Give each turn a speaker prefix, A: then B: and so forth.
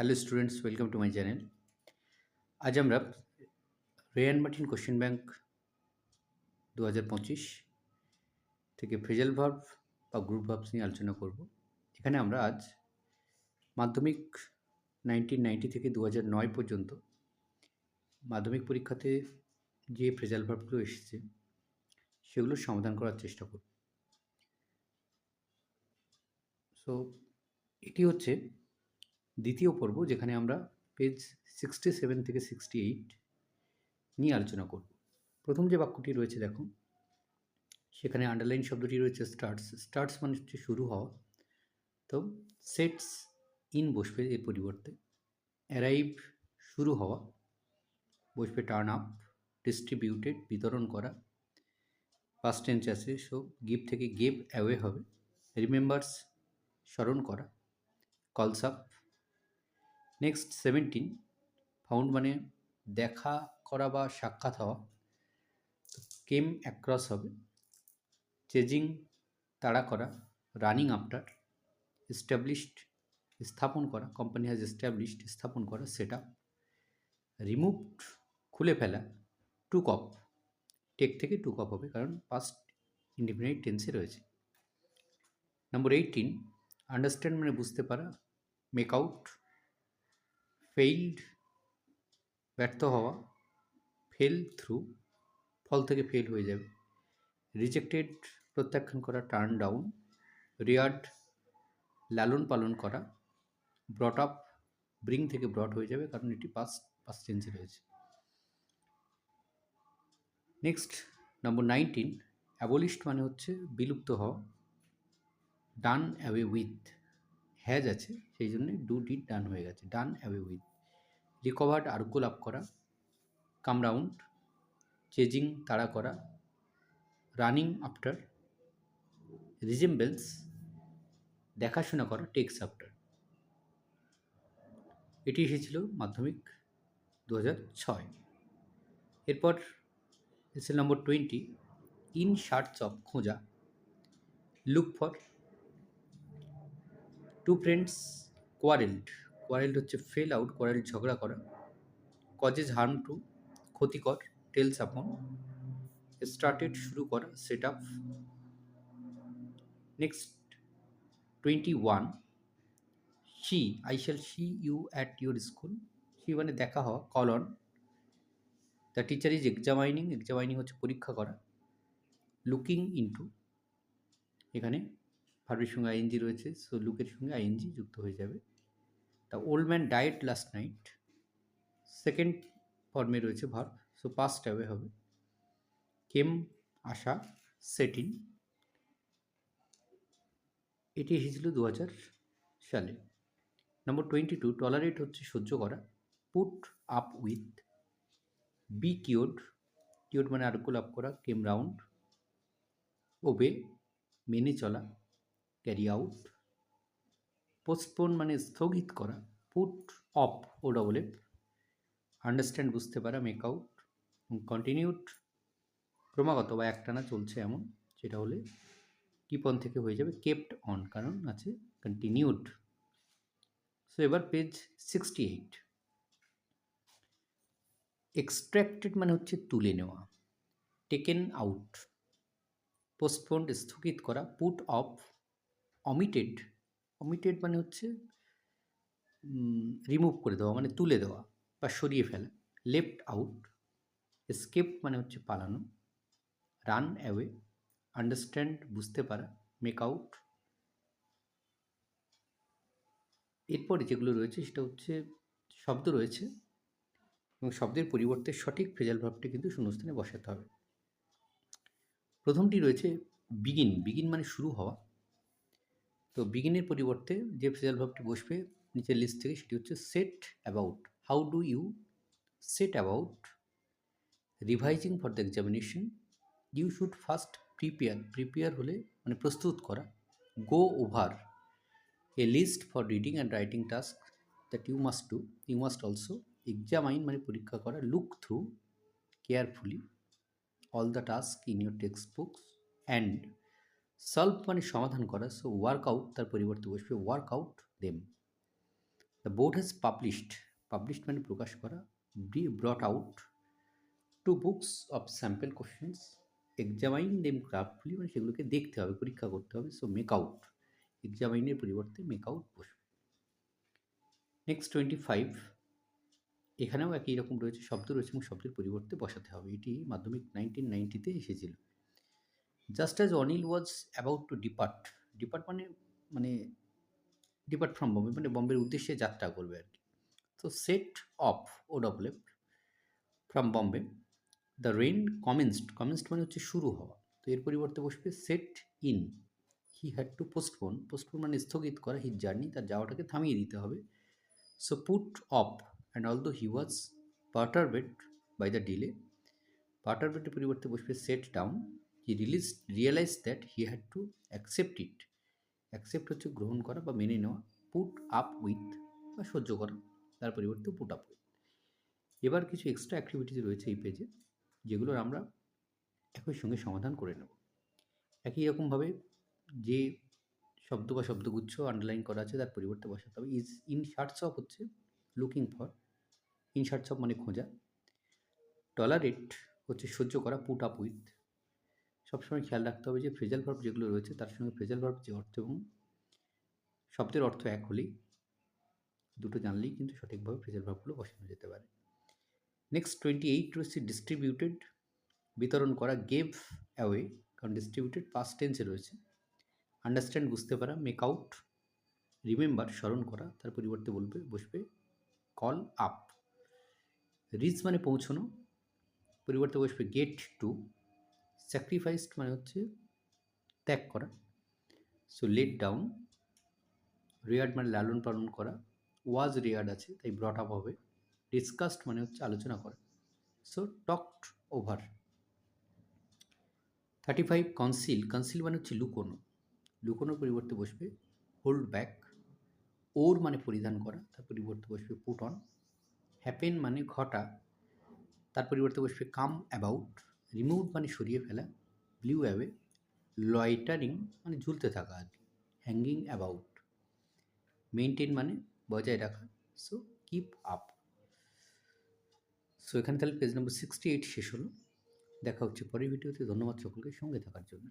A: Hello students welcome to my channel আজ আমরা Wren Martin question bank দু হাজার পঁচিশ থেকে ফ্রেজাল ভার্ভ বা গ্রুপ ভার্বস নিয়ে আলোচনা করব। এখানে আমরা আজ মাধ্যমিক নাইনটিন নাইনটি থেকে দু নয় পর্যন্ত মাধ্যমিক পরীক্ষাতে যে ফ্রেজাল ভার্বগুলো এসেছে সেগুলোর সমাধান করার চেষ্টা করব। সো এটি হচ্ছে দ্বিতীয় পর্ব, যেখানে আমরা পেজ সিক্সটি সেভেন থেকে সিক্সটি এইট নিয়ে আলোচনা করব। প্রথম যে বাক্যটি রয়েছে, দেখো, সেখানে আন্ডারলাইন শব্দটি রয়েছে স্টার্টস স্টার্টস মানে হচ্ছে শুরু হওয়া। তো সেটস ইন বসবে এর পরিবর্তে। অ্যারাইভ শুরু হওয়া। বসবে টার্ন আপ ডিস্ট্রিবিউটেড বিতরণ করা। পাস্ট টেন্স আছে সো গিভ থেকে গেভ অ্যাওয়ে হবে। রিমেম্বার্স স্মরণ করা। কলস আপ নেক্সট সেভেন্টিন ফাউন্ড মানে দেখা করা বা সাক্ষাৎ হওয়া কেম অ্যাক্রস হবে চেজিং তাড়া করা রানিং আফটার এস্টাবলিশড স্থাপন করা কোম্পানি হ্যাজ এস্টাবলিশড স্থাপন করা সেট আপ রিমুভড খুলে ফেলা টুক অফ টেক থেকে টুক অফ হবে, কারণ পাস্ট ইন্ডিপেন্ডেন্ট টেন্সে রয়েছে। নম্বর এইটিন আন্ডারস্ট্যান্ড মানে বুঝতে পারা মেক আউট ফেইল্ড ব্যর্থ হওয়া ফেল থ্রু ফল থেকে ফেল হয়ে যাবে। রিজেক্টেড প্রত্যাখ্যান করা টার্ন ডাউন রিয়ার্ড লালন পালন করা ব্রট আপ ব্রিং থেকে ব্রট হয়ে যাবে কারণ এটি পাস পাস টেন্সে রয়েছে। নেক্সট নম্বর নাইনটিন অ্যাবলিস্ট মানে হচ্ছে বিলুপ্ত হওয়া ডান অ্যাওয়ে উইথ হ্যাজ আছে, সেই জন্যে ডু ডিড ডান হয়ে গেছে। ডান অ্যাওয়ে উইথ রিকভার্ড আরোগ্য লাভ করা কাম রাউন্ড চেজিং তাড়া করা রানিং আফটার রিজেম্বেলস দেখাশোনা করা টেক্স আফটার এটি এসেছিল মাধ্যমিক দু ছয়। এরপর এসে নম্বর টোয়েন্টি ইন শার্টস অফ খোঁজা look for two friends quarrelled quarrelled হচ্ছে ফেল আউট কোয়ারেল ঝগড়া করা। কজেস হার্ম টু ক্ষতিকর টেলস আপন স্টার্টেড শুরু করা set up next twenty one see I shall see you at your school see মানে দেখা হওয়া call on the teacher is examining examining হচ্ছে পরীক্ষা করা। লুকিং ইন্টু এখানে ভার্বের সঙ্গে আইএনজি রয়েছে সো লুকের সঙ্গে আইএনজি যুক্ত হয়ে যাবে। The old man died last night second ফর্মে রয়েছে ভার্ব সো পাস্ট অ্যাওয়ে হবে। কেম আসা সেটিন। এটি এসেছিল দু হাজার সালে। নম্বর টোয়েন্টি টু টলারেট হচ্ছে সহ্য করা। Put up with be cured cured মানে আরোগ্য লাভ করা কেম রাউন্ড ওবে মেনে চলা। ক্যারি আউট পোস্টপোন মানে স্থগিত করা put off O double F understand বুঝতে পারা মেক আউট কন্টিনিউড ক্রমাগত বা একটানা চলছে এমন, যেটা হলে কিপ অন থেকে হয়ে যাবে কেপ্ট অন কারণ আছে কন্টিনিউড সো এবার পেজ সিক্সটি এইট এক্সট্র্যাক্টেড মানে হচ্ছে তুলে নেওয়া টেকেন আউট পোস্টপোন্ড স্থগিত করা পুট অফ অমিটেড অমিটেড মানে হচ্ছে রিমুভ করে দেওয়া মানে তুলে দেওয়া বা সরিয়ে ফেলা। লেফট আউট স্কেপ মানে হচ্ছে পালানো রান অ্যাওয়ে আন্ডারস্ট্যান্ড বুঝতে পারা মেক আউট এরপরে যেগুলো রয়েছে সেটা হচ্ছে, শব্দ রয়েছে এবং শব্দের পরিবর্তে সঠিক ফ্রেজাল ভাবটি কিন্তু শূন্যস্থানে বসাতে হবে। প্রথমটি রয়েছে বিগিন বিগিন মানে শুরু হওয়া। তো বিগিনের পরিবর্তে যে ফ্রেজাল ভাবটি বসবে নিচের লিস্ট থেকে সেটি হচ্ছে set about how do you set about revising for the examination you should first prepare prepare হলে মানে প্রস্তুত করা। Go over a list for reading and writing task that you must do you must also examine মানে পরীক্ষা করা। Look through carefully all the task in your text books and solve মানে সমাধান করা সো ওয়ার্ক আউট তার পরিবর্তে বসবে work out them the board has published published মানে প্রকাশ করা be brought out two books of sample questions examine them craftfully মানে সেগুলোকে দেখতে হবে, পরীক্ষা করতে হবে সো মেক আউট এক্সামাইনের পরিবর্তে মেক আউট বসবে। নেক্সট টোয়েন্টি ফাইভ এখানেও একই রকম রয়েছে, শব্দ রয়েছে এবং শব্দের পরিবর্তে বসাতে হবে। এটি মাধ্যমিক নাইনটিন নাইনটিতে এসেছিল। Just as Anil was about to depart depart মানে মানে ডিপার্ট ফ্রম বম্বে মানে বম্বের উদ্দেশ্যে যাত্রা করবে আর কি। তো set off O double F from Bombay the rain commenced commenced মানে হচ্ছে শুরু হওয়া। তো এর পরিবর্তে বসবে set in he had to postpone postpone মানে স্থগিত করা হিজ জার্নি তার যাওয়াটাকে থামিয়ে দিতে হবে। So put off and all though he was perturbed by the delay পার্টারবেডের পরিবর্তে বসবে set down he release realise that he had to accept it accept হচ্ছে গ্রহণ করা বা মেনে নেওয়া পুট আপ উইথ বা সহ্য করা, তার পরিবর্তে পুট আপ উইথ এবার কিছু এক্সট্রা অ্যাক্টিভিটিস রয়েছে এই পেজে যেগুলোর আমরা একই সঙ্গে সমাধান করে নেব। একই রকমভাবে যে শব্দ বা শব্দগুচ্ছ আন্ডারলাইন করা আছে, তার পরিবর্তে বসাতে হবে। ইজ ইন শার্টস অফ হচ্ছে looking for in search of মানে খোঁজা। টলারেট হচ্ছে সহ্য করা পুট আপ উইথ সবসময় খেয়াল রাখতে হবে যে ফ্রেজাল ভার্ব যেগুলো রয়েছে, তার সঙ্গে ফ্রেজাল ভার্ব যে অর্থ এবং শব্দের অর্থ এক হলেই দুটো জানলেই কিন্তু সঠিকভাবে ফ্রেজাল ভার্বগুলো বসানো যেতে পারে। নেক্সট টোয়েন্টি এইট রয়েছে ডিস্ট্রিবিউটেড বিতরণ করা গেভ অ্যাওয়ে কারণ ডিস্ট্রিবিউটেড পাস্ট টেন্সে রয়েছে। আন্ডারস্ট্যান্ড বুঝতে পারা মেক আউট রিমেম্বার স্মরণ করা, তার পরিবর্তে বলবে, বসবে কল আপ রিচ মানে পৌঁছানো, পরিবর্তে বসবে গেট টু স্যাক্রিফাইসড মানে হচ্ছে ত্যাগ করা। সো লেট ডাউন রেয়ার্ড মানে লালন পালন করা ওয়াজ রেয়ার্ড আছে, তাই ব্রট আপ হবে। ডিসকাস্ট মানে হচ্ছে আলোচনা করা। So talked over thirty five conceal conceal মানে হচ্ছে লুকোনো। লুকোনোর পরিবর্তে বসবে হোল্ড ব্যাক ওর মানে পরিধান করা, তার পরিবর্তে বসবে পুট অন হ্যাপেন মানে ঘটা। তার পরিবর্তে বসবে কাম অ্যাবাউট রিমুভ মানে সরিয়ে ফেলা ব্লিউ অ্যাওয়ে লয়টারিং মানে ঝুলতে থাকা আর কি হ্যাঙ্গিং অ্যাবাউট মেনটেন মানে বজায় রাখা সো কিপ আপ সো এখানে তাহলে পেজ নম্বর সিক্সটি এইট শেষ হলো, দেখা হচ্ছে পরের ভিডিওতে ধন্যবাদ সকলকে, সঙ্গে থাকার জন্য।